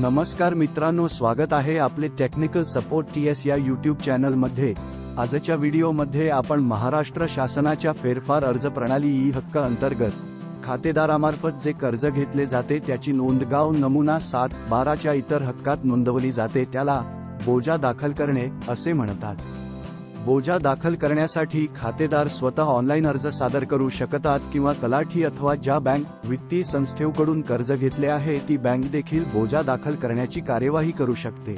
नमस्कार मित्रांनो स्वागत आहे आपले टेक्निकल सपोर्ट टी एस या यूट्यूब चॅनलमध्ये आजच्या व्हिडिओमध्ये आपण महाराष्ट्र शासनाच्या फेरफार अर्ज प्रणाली ई हक्क अंतर्गत खातेदारामार्फत जे कर्ज घेतले जाते त्याची नोंद गाव नमुना सात बाराच्या इतर हक्कात नोंदवली जाते त्याला बोजा दाखल करणे असे म्हणतात. बोजा दाखल करण्यासाठी खातेदार स्वतः ऑनलाईन अर्ज सादर करू शकतात किंवा तलाठी अथवा ज्या बँक वित्तीय संस्थेकडून कर्ज घेतले आहे ती बँक देखील बोजा दाखल करण्याची कार्यवाही करू शकते.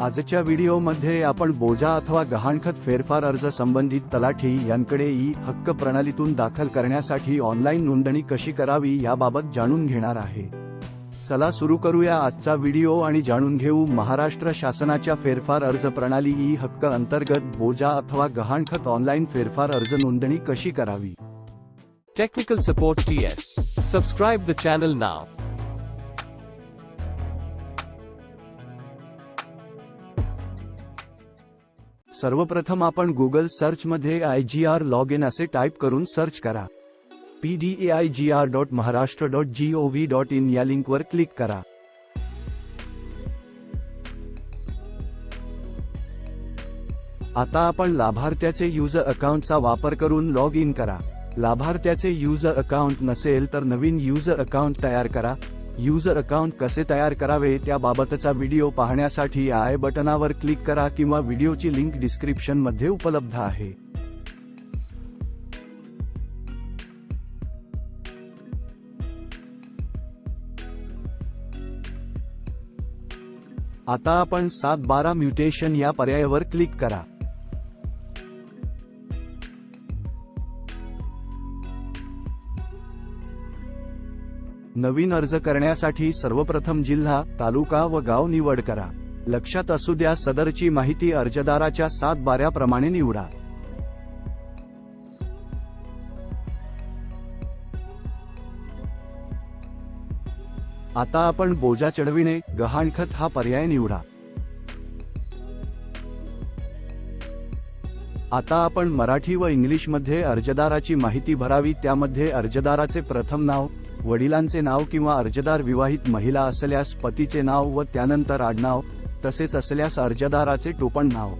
आजच्या व्हिडिओमध्ये आपण बोजा अथवा गहाणखत फेरफार अर्ज संबंधित तलाठी यांकडे ई हक्क प्रणालीतून दाखल करण्यासाठी ऑनलाईन नोंदणी कशी करावी याबाबत जाणून घेणार आहे. चला सुरू करूया आजचा व्हिडिओ आणि जाणून घेऊ महाराष्ट्र शासनाच्या फेरफार अर्ज प्रणाली ई हक्क अंतर्गत बोजा अथवा गहाणखत ऑनलाईन फेरफार अर्ज नोंदणी कशी करावी Technical Support TS. Subscribe the channel now. सर्वप्रथम आपण Google सर्चमध्ये I G R log in असे टाईप करून सर्च करा P D A I G R dot Maharashtra dot G O V dot in या लिंकवर क्लिक करा. आता आपण लाभार्थ्याचे युजर अकाउंटचा वापर करून लॉग इन करा. लाभार्थ्याचे युजर अकाउंट नसेल तर नवीन युजर अकाउंट तयार करा. युजर अकाउंट कसे तयार करावे त्याबाबतचा व्हिडिओ पाहण्यासाठी आय बटनावर क्लिक करा किंवा व्हिडिओची लिंक डिस्क्रिप्शनमध्ये उपलब्ध आहे. आता आपण सात बारा म्युटेशन या पर्यायावर क्लिक करा. नवीन अर्ज करण्यासाठी सर्वप्रथम जिल्हा तालुका व गाव निवड करा. लक्षात असू द्या सदरची माहिती अर्जदाराच्या सात बाऱ्याप्रमाणे निवडा. आता आपण बोजा चढविणे गहाणखत हा पर्याय निवडा. आता आपण मराठी व इंग्लिशमध्ये अर्जदाराची माहिती भरावी त्यामध्ये अर्जदाराचे प्रथम नाव वडिलांचे नाव किंवा अर्जदार विवाहित महिला असल्यास पतीचे नाव व त्यानंतर आडनाव तसेच असल्यास अर्जदाराचे टोपण नाव.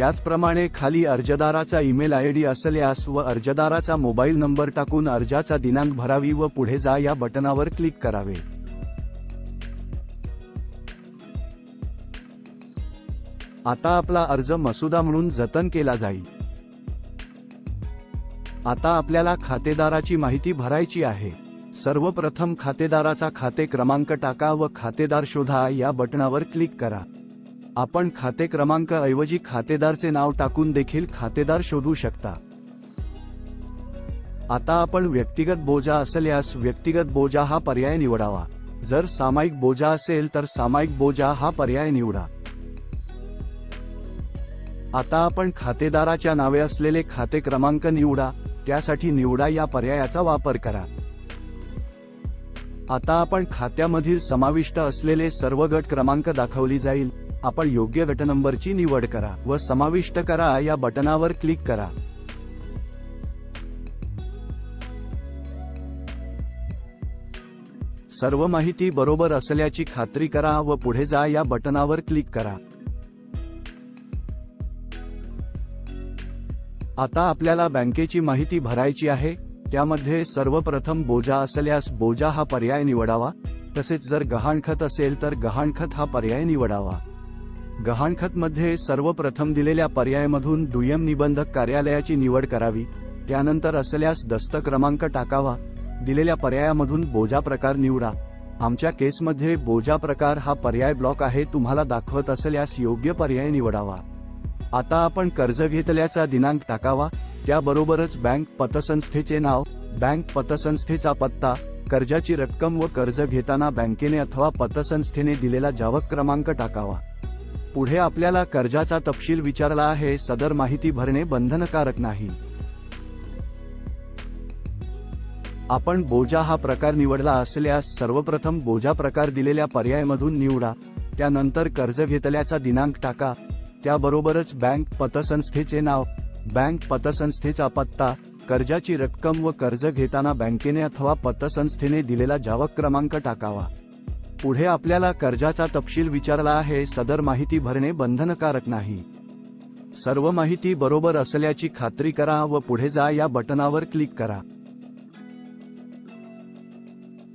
त्याचप्रमाणे खाली अर्जदाराचा ईमेल आय डी असल्यास व अर्जदाराचा मोबाईल नंबर टाकून अर्जाचा दिनांक भरावी व पुढे जा या बटनावर क्लिक करावे. आता आपला अर्ज मसुदा म्हणून जतन केला जाईल. आता आपल्याला खातेदाराची माहिती भरायची आहे. सर्वप्रथम खातेदाराचा खाते क्रमांक टाका व खातेदार शोधा या बटणावर क्लिक करा. आपण खाते क्रमांक ऐवजी खातेदारचे नाव टाकून देखील खातेदार शोधू शकता. आता आपण व्यक्तिगत बोजा असल्यास व्यक्तिगत बोजा हा पर्याय निवडावा. जर सामायिक बोजा असेल तर सामायिक बोजा हा पर्याय निवडा. आता आपण खातेदाराच्या नावे असलेले खाते क्रमांक निवडा त्यासाठी निवडा या पर्यायाचा वापर करा. आता आपण खात्यामधील समाविष्ट असलेले सर्व गट क्रमांक दाखवली जाईल. आपण योग्य गट नंबरची निवड करा व समाविष्ट करा या बटनावर क्लिक करा. सर्व माहिती बरोबर असल्याची खात्री करा व पुढे जा या बटनावर क्लिक करा. आता आपल्याला बँकेची माहिती भरायची आहे त्यामध्ये सर्वप्रथम बोजा असल्यास बोजा हा पर्याय निवडावा तसेच जर गहाणखत असेल तर गहाणखत हा पर्याय निवडावा. गहाणखतमध्ये सर्वप्रथम दिलेल्या पर्यायामधून दुय्यम निबंधक कार्यालयाची निवड करावी त्यानंतर असल्यास दस्त क्रमांक टाकावा दिलेल्या पर्यायामधून बोजा प्रकार निवडा. आमच्या केसमध्ये बोजा प्रकार हा पर्याय ब्लॉक आहे तुम्हाला दाखवत असल्यास योग्य पर्याय निवडावा. आता आपण कर्ज घेतल्याचा दिनांक टाकावा त्याबरोबरच बँक पतसंस्थेचे नाव बँक पतसंस्थेचा पत्ता कर्जाची रक्कम व कर्ज घेताना बँकेने अथवा पतसंस्थेने दिलेला जावक क्रमांक टाकावा. पुढे आपल्याला कर्जाचा तपशील विचारला आहे सदर माहिती भरणे बंधनकारक नाही. आपण बोजा हा प्रकार निवडला असल्यास सर्वप्रथम बोजा प्रकार दिलेल्या पर्यायामधून निवडा त्यानंतर कर्ज घेतल्याचा दिनांक टाका त्याबरोबरच बँक पतसंस्थेचे नाव बँक पतसंस्थेचा पत्ता कर्जाची रक्कम व कर्ज घेताना बँकेने अथवा पतसंस्थेने दिलेला जावक क्रमांक टाकावा. पुढे आपल्याला कर्जाचा तपशील विचारला आहे. सदर माहिती भरणे बंधनकारक नाही. सर्व माहिती बरोबर असल्याची खात्री करा व पुढे जा या बटनावर क्लिक करा.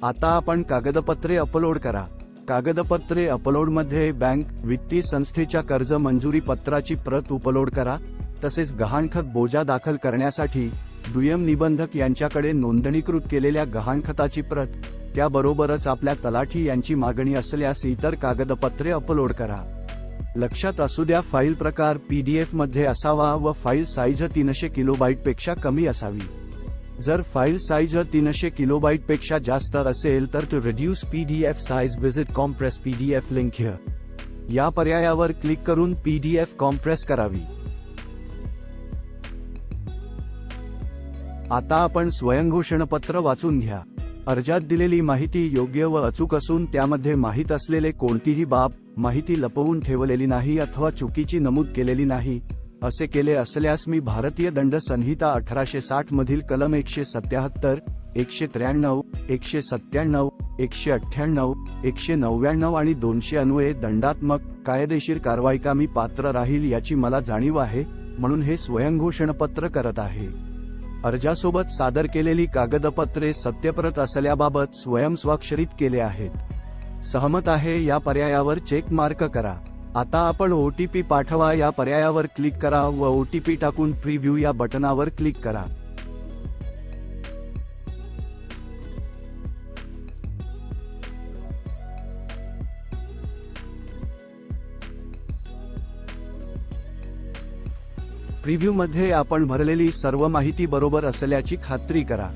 आता आपण कागदपत्रे अपलोड करा. कागदपत्रे अपलोडमध्ये बँक वित्तीय संस्थेच्या कर्ज मंजुरी पत्राची प्रत उपलोड करा. तसेच गहाणखत बोजा दाखल करण्यासाठी दुय्यम निबंधक यांच्याकडे नोंदणीकृत केलेल्या गहाणखताची प्रत त्याबरोबरच आपल्या तलाठी यांची मागणी असल्यास इतर कागदपत्रे अपलोड करा. लक्षात असू द्या फाईल प्रकार पीडीएफमध्ये असावा व फाईल साईज तीनशे किलोबाईटपेक्षा कमी असावी. जर फाईल साईज तीनशे किलोबाईटपेक्षा जास्त असेल तर to reduce PDF size visit compress PDF link या पर्यायावर क्लिक करून पीडीएफ कॉम्प्रेस करावी. आता आपण स्वयंघोषणपत्र वाचून घ्या. अर्जात दिलेली माहिती योग्य व अचूक असून त्यामध्ये माहीत असलेले कोणतीही बाब माहिती लपवून ठेवलेली नाही अथवा चुकीची नमूद केलेली नाही असे केले असल्यास मी भारतीय दंड संहिता अठराशे साठ मधील कलम एकशे सत्याहत्तर एकशे त्र्याण्णव एकशे सत्त्याण्णव एकशे अठ्ठ्याण्णव एकशे नव्याण्णव आणि दोनशे अन्वये दंडात्मक कायदेशीर कारवाई मी पात्र राहील याची मला जाणीव आहे म्हणून हे स्वयंघोषणपत्र करत आहे. अर्जासोबत सादर केलेली कागदपत्रे सत्यप्रत असल्याबाबत स्वयंस्वाक्षरित केले आहेत. सहमत आहे या पर्यायावर चेक मार्क करा. आता आपण ओ टी पी पाठवा या पर्यायावर क्लिक करा व ओ टी पी टाकून प्रीव्ह्यू या बटनावर क्लिक करा. प्रिव्ह्यूमध्ये आपण भरलेली सर्व माहिती बरोबर असल्याची खात्री करा.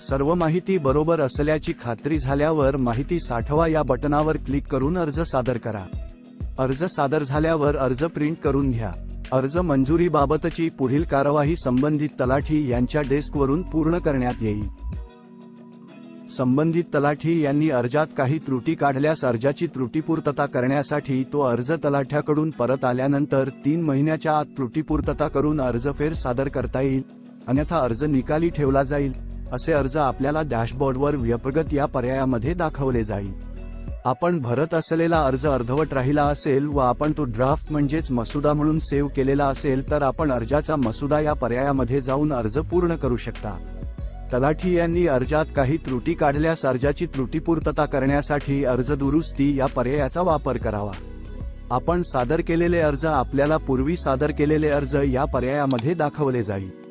सर्व माहिती बरोबर असल्याची खात्री झाल्यावर माहिती साठवा या बटनावर क्लिक करून अर्ज सादर करा. अर्ज सादर झाल्यावर अर्ज प्रिंट करून घ्या. अर्ज मंजुरीबाबतची पुढील कार्यवाही संबंधित तलाठी यांच्या डेस्कवरून पूर्ण करण्यात येईल. संबंधित तलाठी यांनी अर्जात काही त्रुटी काढल्यास अर्जाची त्रुटीपूर्तता करण्यासाठी तो अर्ज तलाठ्याकडून परत आल्यानंतर तीन महिन्याच्या आत त्रुटीपूर्तता करून अर्ज फेर सादर करता येईल अन्यथा अर्ज निकाली ठेवला जाईल असे अर्ज आपल्याला डॅशबोर्डवर व्यपगत या पर्यायामध्ये दाखवले जाईल. आपण भरत असलेला अर्ज अर्धवट राहिला असेल व आपण तो ड्राफ्ट म्हणजेच मसुदा म्हणून सेव्ह केलेला असेल तर आपण अर्जाचा मसुदा या पर्यायामध्ये जाऊन अर्ज पूर्ण करू शकता. तलाठी यांनी अर्जात काही त्रुटी काढल्यास अर्जाची त्रुटीपूर्तता करण्यासाठी अर्ज दुरुस्ती या पर्यायाचा वापर करावा. आपण सादर केलेले अर्ज आपल्याला पूर्वी सादर केलेले अर्ज या पर्यायामध्ये दाखवले जाईल.